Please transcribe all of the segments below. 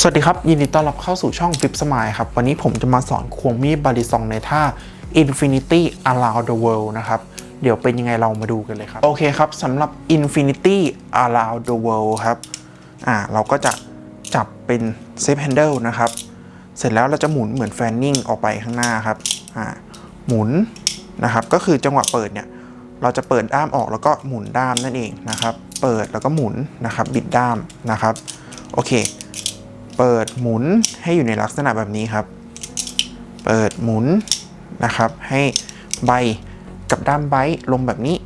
สวัสดีครับ ยินดีต้อนรับเข้าสู่ช่อง Flip Smile ครับ วันนี้ผมจะมาสอนควงมีดบาริซองในท่า Infinity Around the World นะครับ เดี๋ยวเป็นยังไงเรามาดูกันเลยครับ โอเคครับสำหรับ Infinity Around the World ครับอ่าเราก็จะจับเป็น Safe Handle นะครับ เสร็จแล้วเราจะหมุนเหมือนแฟนนิ่งออกไปข้างหน้าครับอ่าหมุนนะครับ ก็คือจังหวะเปิดเนี่ย เราจะเปิดด้ามออกแล้วก็หมุนด้ามนั่นเองนะครับ เปิดแล้วก็หมุนนะครับ บิดด้ามนะครับ โอเค เปิดหมุนให้อยู่ในลักษณะแบบนี้ครับ เปิดหมุนนะครับ ให้ใบกับด้ามใบลงแบบนี้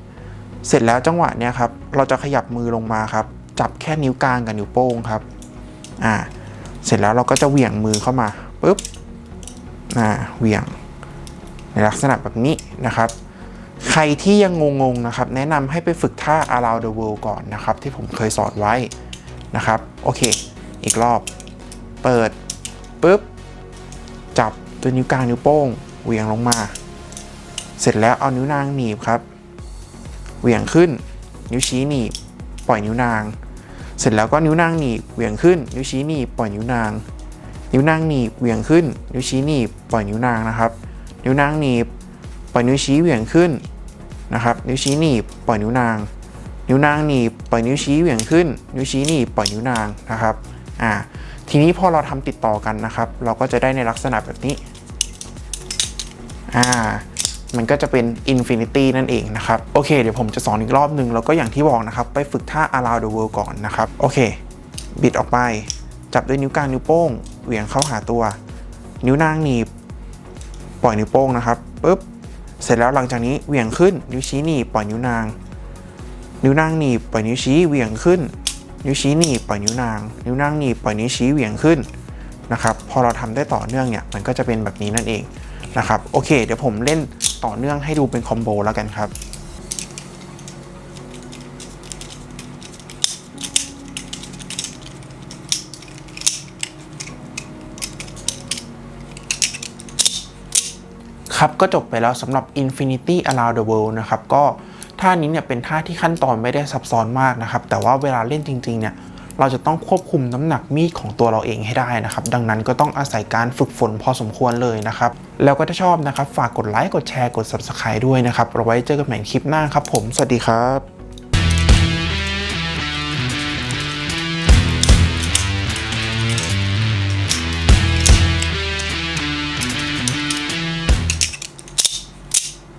เสร็จแล้วจังหวะเนี้ยครับ เราจะขยับมือลงมาครับ จับแค่นิ้วกลางกับนิ้วโป้งครับ อ่า เสร็จแล้วเราก็จะเหวี่ยงมือเข้ามาปุ๊บ อ่า เหวี่ยง ในลักษณะแบบนี้นะครับ ใครที่ยังงงๆนะครับ แนะนำให้ไปฝึกท่า around the world ก่อนนะครับ ที่ผมเคยสอนไว้นะครับ โอเค อีกรอบ เปิดปุ๊บ จับตัวนิ้วกลางนิ้วโป้งเหวี่ยงลงมา เสร็จแล้วเอานิ้วนางหนีบครับเหวี่ยงขึ้น นิ้วชี้หนีบปล่อยนิ้วนาง เสร็จแล้วก็นิ้วนางหนีบเหวี่ยงขึ้น นิ้วชี้หนีบปล่อยนิ้วนาง นิ้วนางหนีบเหวี่ยงขึ้น นิ้วชี้หนีบปล่อยนิ้วนางนะครับ นิ้วนางหนีบปล่อยนิ้วชี้เหวี่ยงขึ้นนะครับ นิ้วชี้หนีบปล่อยนิ้วนาง นิ้วนางหนีบปล่อยนิ้วชี้เหวี่ยงขึ้น นิ้วชี้หนีบปล่อยนิ้วนางนะครับ อ่า ทีนี้พอเราทำติดต่อกันนะครับ เราก็จะได้ในลักษณะแบบนี้อ่ามันก็จะเป็น Infinity นั่นเองนะครับ โอเค เดี๋ยวผมจะสอนอีกรอบหนึ่งแล้วก็อย่างที่บอกนะครับ ไปฝึกท่า Around the World ก่อนนะครับ โอเค บิดออกไป จับด้วยนิ้วกลางนิ้วโป้ง เหวี่ยงเข้าหาตัว นิ้วนางหนีบ ปล่อยนิ้วโป้งนะครับปุ๊บ เสร็จแล้วหลังจากนี้เหวี่ยงขึ้น นิ้วชี้หนีบ ปล่อยนิ้วนาง นิ้วนางหนีบ ปล่อยนิ้วชี้ เหวี่ยงขึ้น นิ้วชี้หนีบปล่อยนิ้วนาง นิ้วนางหนีบปล่อยนิ้วชี้เหวี่ยงขึ้นนะครับพอเราทำได้ต่อเนื่องเนี่ยมันก็จะเป็นแบบนี้นั่นเองนะครับโอเค เดี๋ยวผมเล่นต่อเนื่องให้ดูเป็นคอมโบแล้วกันครับครับก็จบไปแล้วสำหรับ Infinity Around the World นะครับ ก็ ท่านี้เนี่ยเป็นท่าที่ขั้นตอนไม่ได้ซับซ้อนมากนะครับ แต่ว่าเวลาเล่นจริงๆเนี่ยเราจะต้องควบคุมน้ำหนักมีดของตัวเราเองให้ได้นะครับ ดังนั้นก็ต้องอาศัยการฝึกฝนพอสมควรเลยนะครับ แล้วก็ถ้าชอบนะครับ ฝากกดไลค์กดแชร์กด Subscribe ด้วยนะครับเราไว้เจอกันใหม่คลิปหน้าครับผม สวัสดีครับ